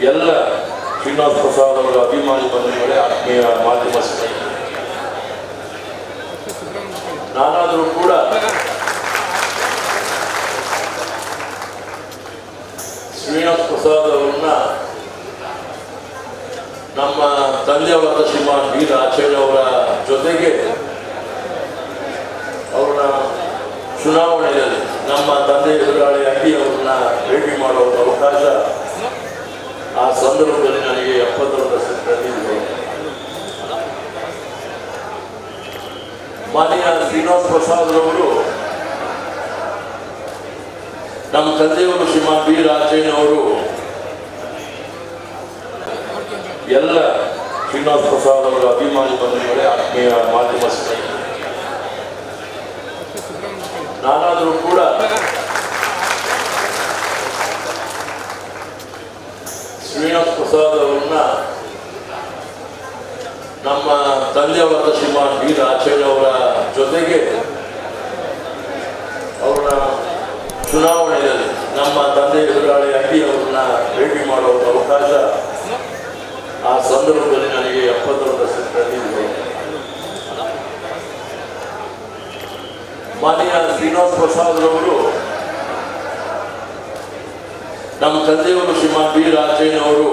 ಎಲ್ಲ ಶ್ರೀನಿವಾಸ ಪ್ರಸಾದ್ ಅವರ ಅಭಿಮಾನಿ ಬಂಧುಗಳೇ ಆತ್ಮೀಯ ಮಾಧ್ಯಮ ನಾನಾದರೂ ಕೂಡ ಶ್ರೀನಿವಾಸ ಪ್ರಸಾದ್ ಅವರನ್ನ ನಮ್ಮ ತಂದೆಯವರ ಶ್ರೀಮಾನ್ ಬಿ ಅವರ ಜೊತೆಗೆ ಅವರ ಚುನಾವಣೆಯಲ್ಲಿ ನಮ್ಮ ತಂದೆ ಎದುರಾಳಿ ಅಂಗಿ ಅವರನ್ನ ಭೇಟಿ ಆ ಸಂದರ್ಭದಲ್ಲಿ ನನಗೆ ಎಪ್ಪತ್ತರ ದಶಕದಲ್ಲಿ ಮಾನ್ಯ ಶ್ರೀನಿವಾಸ ಪ್ರಸಾದ್ ರವರು ನಮ್ಮ ತಂದೆಯವರು ಶ್ರೀಮಾನ್ ಬಿ ರಾಜಯ್ಯನವರು ಎಲ್ಲ ಶ್ರೀನಿವಾಸ ಪ್ರಸಾದ್ ಅವರ ಅಭಿಮಾನಿ ಬಂಧುಗಳೇ, ಆತ್ಮೀಯ ಮಾಧ್ಯಮ ಸ್ನೇಹಿತರು. ನಾನಾದರೂ ಕೂಡ ಶ್ರೀನಿವಾಸ ಪ್ರಸಾದ್ ಅವರನ್ನ ನಮ್ಮ ತಂದೆಯವರ ಶ್ರೀಮಾನ್ ಬಿ ಅವರ ಜೊತೆಗೆ ಅವರ ಚುನಾವಣೆಯಲ್ಲಿ ನಮ್ಮ ತಂದೆ ಎದುರಾಳಿ ಅಡ್ಡಿ ಅವರನ್ನ ಭೇಟಿ ಮಾಡುವ ಅವಕಾಶ ಆ ಸಂದರ್ಭದಲ್ಲಿ ನನಗೆ ಎಪ್ಪತ್ತರ ದಶಕದಲ್ಲಿ ಮಾನ್ಯ ಶ್ರೀನಿವಾಸ ಪ್ರಸಾದ್ ರವರು ನಮ್ಮ ತಂದೆಯವರು ಶ್ರೀಮಾನ್ ಬಿ ರಾಜಯ್ಯನವರು